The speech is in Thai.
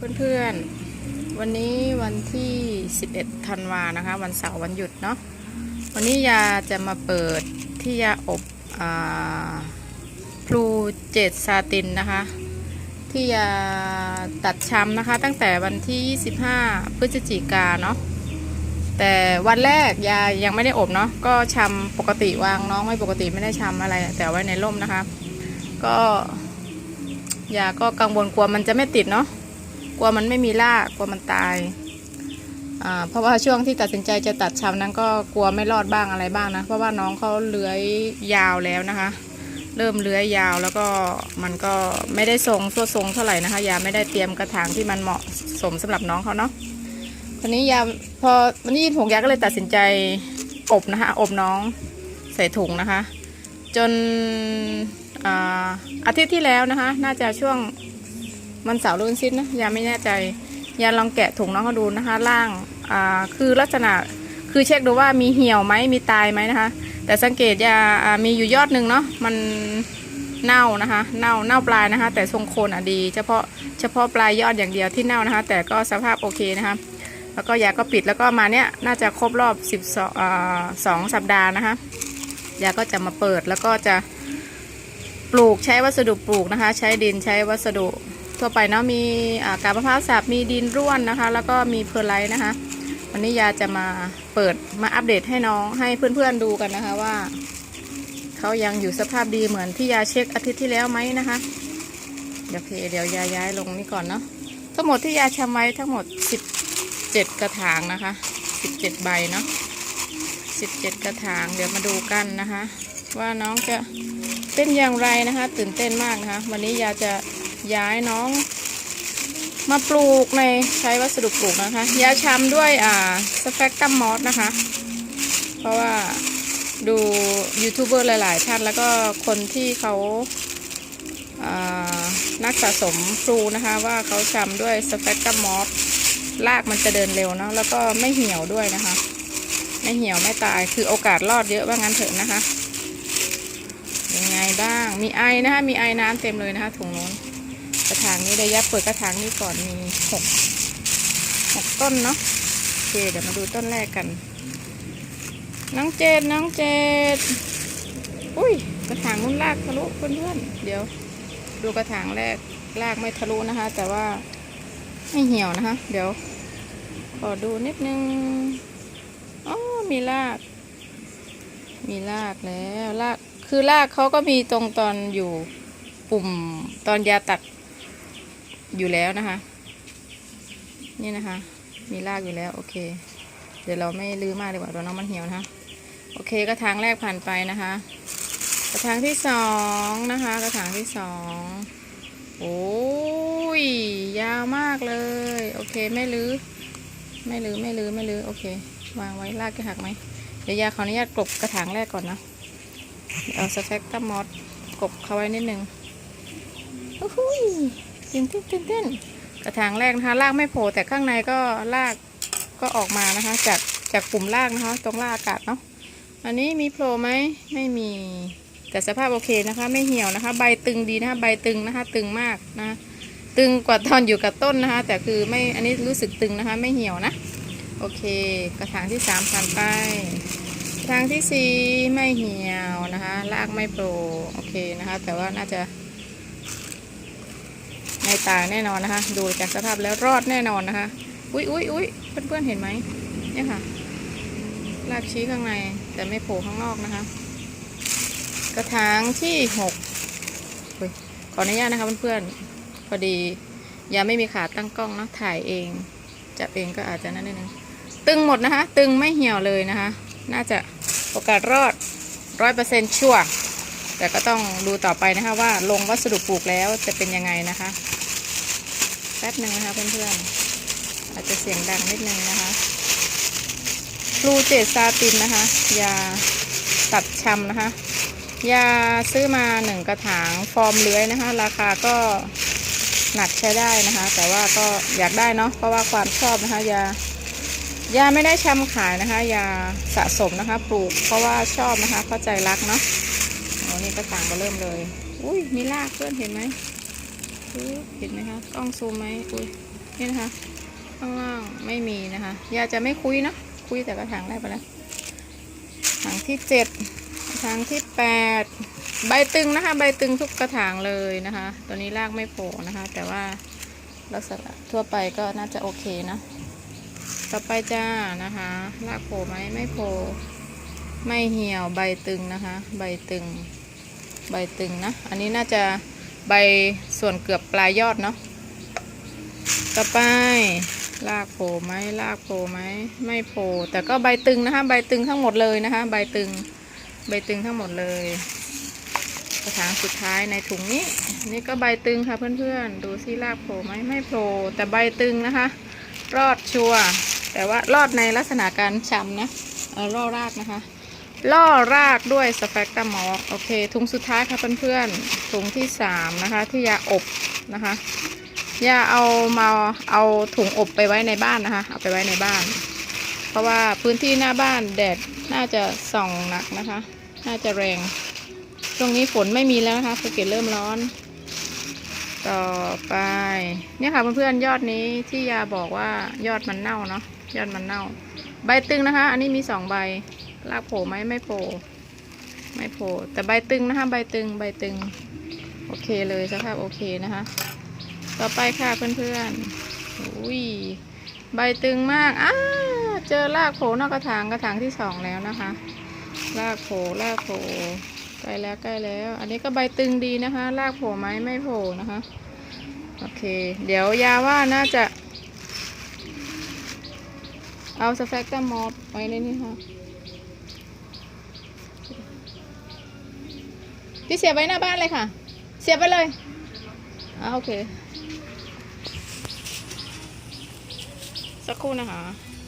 ค่ะเพื่อนๆ วันนี้วันที่ 11 ธันวานะคะ วันเสาร์วันหยุดเนาะ วันนี้ยาจะมาเปิดที่ยาอบอพลูเจดซาตินนะคะ ที่ยาตัดช้ำนะคะ ตั้งแต่วันที่ 25 พฤศจิกาเนาะ แต่วันแรกยายังไม่ได้อบเนาะ ก็ช้ำปกติวางน้องไม่ปกติไม่ได้ช้ำอะไร แต่ไว้ในร่มนะคะ ก็ยาก็กังวลกลัวมันจะไม่ติดเนาะ กลัวมันไม่มีรากกลัวมันตายเพราะว่าช่วงที่ตัดสินใจจะตัดชำนั้นก็กลัวไม่รอดบ้างอะไรบ้างนะ เพราะว่าน้องเขาเลื้อยยาวแล้วนะคะ เริ่มเลื้อยยาวแล้วก็มันก็ไม่ได้ทรงทั่วทรงเท่าไหร่นะคะ ยาไม่ได้เตรียมกระถางที่มันเหมาะสมสำหรับน้องเขาเนาะทีนี้ยาพอวันที่หกยาก็เลยตัดสินใจอบนะคะอบน้องใส่ถุงนะคะ จนออาทิตย์ที่แล้วนะคะ น่าจะช่วง มันเสาร์หรือวันอาทิตย์นะยาไม่แน่ใจยาลองแกะถุงน้องเขาดูนะคะ ล่างอ่าคือลักษณะคือเช็คดูว่ามีเหี่ยวไหมมีตายไหมนะคะ แต่สังเกตยาอ่ามีอยู่ยอดหนึ่งเนาะมันเน่านะคะเน่าเน่าปลายนะคะ แต่ทรงโคนอะดี เฉพาะเฉพาะปลายยอดอย่างเดียวที่เน่านะคะ แต่ก็สภาพโอเคนะคะแล้วก็ยาก็ปิดแล้วก็มาเนี้ยน่าจะครบรอบ12อ่าสองสัปดาห์นะคะยาก็จะมาเปิดแล้วก็จะปลูกใช้วัสดุปลูกนะคะ ใช้ดินใช้วัสดุ ทั่วไปเนาะมีอ่ากาบมะพร้าวสับมีดินร่วนนะคะ แล้วก็มีเพอร์ไลท์นะคะ วันนี้ยาจะมาเปิดมาอัปเดตให้น้องให้เพื่อนๆดูกันนะคะว่าเขายังอยู่สภาพดีเหมือนที่ยาเช็คอาทิตย์ที่แล้วไหมนะคะ เดี๋ยวเคเดี๋ยวยาย้ายลงนี่ก่อนเนาะทั้งหมดที่ยาชำไว้ทั้งหมด 17 กระถางนะคะ 17 ใบเนาะ17 กระถางเดี๋ยวมาดูกันนะคะ ว่าน้องจะเป็นอย่างไรนะคะ ตื่นเต้นมากนะคะ วันนี้ยาจะ ย้ายน้อง มาปลูกในใช้วัสดุปลูกนะคะ ยาชำด้วยอ่าสเปกตัมมอสนะคะ เพราะว่าดูยูทูบเบอร์หลาย ๆ ท่านแล้วก็คนที่เขาอ่านักสะสมพลูนะคะ ว่าเขาชำด้วยสเปกตัมมอสรากมันจะเดินเร็วเนาะแล้วก็ไม่เหี่ยวด้วยนะคะ ไม่เหี่ยวไม่ตายคือโอกาสรอดเยอะว่างั้นเถอะนะคะยังไงบ้างมีไอนะคะมีไอน้ำเต็มเลยนะคะถุงนู้น กระถางนี้เดี๋ยวยัดเปิดกระถางนี้ก่อนมีหกหกต้นเนาะโอเคเดี๋ยวมาดูต้นแรกกัน น้องเจดน้องเจดอุ้ยกระถางนู้นลากทะลุเพื่อนๆเดี๋ยว ดูกระถางแรกลากไม่ทะลุนะคะ แต่ว่าไม่เหี่ยวนะคะ เดี๋ยวขอดูนิดนึงอ๋อมีราก มีรากแล้วรากคือรากเขาก็มีตรงตอนอยู่ปุ่มตอนยาตัด อยู่แล้วนะคะ นี่นะคะ มีรากอยู่แล้ว โอเค เดี๋ยวเราไม่ลื้อมากดีกว่าตัวน้องมันเหี่ยวนะคะโอเคกระถางแรกผ่านไปนะคะ กระถางที่สองนะคะ กระถางที่สองโอ้ยยาวมากเลย โอเคไม่ลื้อไม่ลื้อไม่ลื้อไม่ลื้อโอเค วางไว้รากจะหักไหมเดี๋ยวยาขออนุญาตกลบกระถางแรกก่อนนะเอาสแฟกตัมมอสกลบเขาไว้นิดนึงโอ้โหตื่ นเต้นตื่นเต้นกระถางแรกนะคะรากไม่โผล่แต่ข้างในก็รากก็ออกมานะคะ จากจากปุ่มรากนะคะ ตรงรากอากาศเนาะอันนี้มีโผล่ไหมไม่มีแต่สภาพโอเคนะคะ ไม่เหี่ยวนะคะ ใบตึงดีนะคะใบตึงนะคะ ตึงมากนะะตึงกว่าตอนอยู่กับต้นนะคะ แต่คือไม่อันนี้รู้สึกตึงนะคะ ไม่เหี่ยวนะ โอเค กระถางที่สามผ่านไปกระถางที่สี่ไม่เหี่ยวนะคะรากไม่โปรโอเคนะคะ แต่ว่าน่าจะ ไม่ตายแน่นอนนะคะ ดูจากสภาพแล้วรอดแน่นอนนะคะ อุ้ยอุ้ยอุ้ยเพื่อนเพื่อนๆเห็นไหมเนี่ยค่ะรากชี้ข้างในแต่ไม่โผล่ข้างนอกนะคะ กระถางที่หกขออนุญาตนะคะเพื่อนๆพอดียังไม่มีขาตั้งกล้องเนอะถ่ายเองจับเองก็อาจจะนั่นนิดนึงตึงหมดนะคะ ตึงไม่เหี่ยวเลยนะคะ น่าจะโอกาสรอดร้อยเปอร์เซ็นต์ชัวร์แต่ก็ต้องดูต่อไปนะคะว่าลงวัสดุปลูกแล้วจะเป็นยังไงนะคะ แป๊บหนึ่งนะคะเพื่อนๆ อาจจะเสียงดังนิดนึงนะคะฟลูเจตซาตินนะคะ ยาตัดชำนะคะ ยาซื้อมาหนึ่งกระถางฟอร์มเลื้อยนะคะ ราคาก็หนักใช้ได้นะคะ แต่ว่าก็อยากได้เนาะเพราะว่าความชอบนะคะยายาไม่ได้ชำขายนะคะ ยาสะสมนะคะ ปลูกเพราะว่าชอบนะคะเข้าใจรักเนาะโอ้นี่กระถางมาเริ่มเลย อุ้ยมีรากเพื่อนเห็นไหม เห็นไหมคะกล้องซูมไหมอุ้ยนี่นะคะ ข้างล่างไม่มีนะคะยาจะไม่คุยนะคุยแต่กระถางแรกไปแล้วถังที่เจ็ดถังที่แปดใบตึงนะคะ ใบตึงทุกกระถางเลยนะคะ ตัวนี้รากไม่โผล่นะคะ แต่ว่าลักษณะทั่วไปก็น่าจะโอเคนะ ต่อไปจ้านะคะรากโผล่ไหมไม่โผล่ไม่เหี่ยวใบตึงนะคะ ใบตึง ใบตึงนะ อันนี้น่าจะ ใบส่วนเกือบปลายยอดเนาะต่อไปลากโผล่ไหมลากโผล่ไหมไม่โผล่แต่ก็ใบตึงนะคะ ใบตึงทั้งหมดเลยนะคะ ใบตึง ใบตึงทั้งหมดเลย กระถางสุดท้ายในถุงนี้ นี่ก็ใบตึงค่ะเพื่อนๆ ดูซิลากโผล่ไหมไม่โผล่แต่ใบตึงนะคะ รอดชัวร์แต่ว่ารอดในลักษณะการช้ำนะเออล่อรากนะคะ ล่อรากด้วยสเปกตามอกโอเค ถุงสุดท้ายค่ะเพื่อนๆ ถุงที่สามนะคะที่ยาอบนะคะยาเอามาเอาถุงอบไปไว้ในบ้านนะคะ เอาไปไว้ในบ้าน เพราะว่าพื้นที่หน้าบ้านแดดน่าจะส่องหนักนะคะ น่าจะแรง ช่วงนี้ฝนไม่มีแล้วนะคะภูเก็ตเริ่มร้อน ต่อไป เนี่ยค่ะเพื่อนๆยอดนี้ที่ยาบอกว่ายอดมันเน่าเนาะยอดมันเน่า ใบตึงนะคะ อันนี้มีสองใบ รากโผล่ไหมไม่โผล่ไม่โผล่แต่ใบตึงนะคะใบตึงใบตึง โอเคเลยสภาพโอเคนะคะ ต่อไปค่ะเพื่อนๆอุ้ยใบตึงมากอ้าเจอรากโผล่นอกกระถางกระถางที่สองแล้วนะคะรากโผล่รากโผล่ใกล้แล้วใกล้แล้ว อันนี้ก็ใบตึงดีนะคะรากโผล่ไหมไม่โผล่นะคะโอเค เดี๋ยวยาว่าน่าจะ เอาสแฟกตามอสไว้ในนี้ค่ะ พี่เสียบไว้หน้าบ้านเลยค่ะ เสียบไปเลยอ่าโอเค สักครู่นะคะ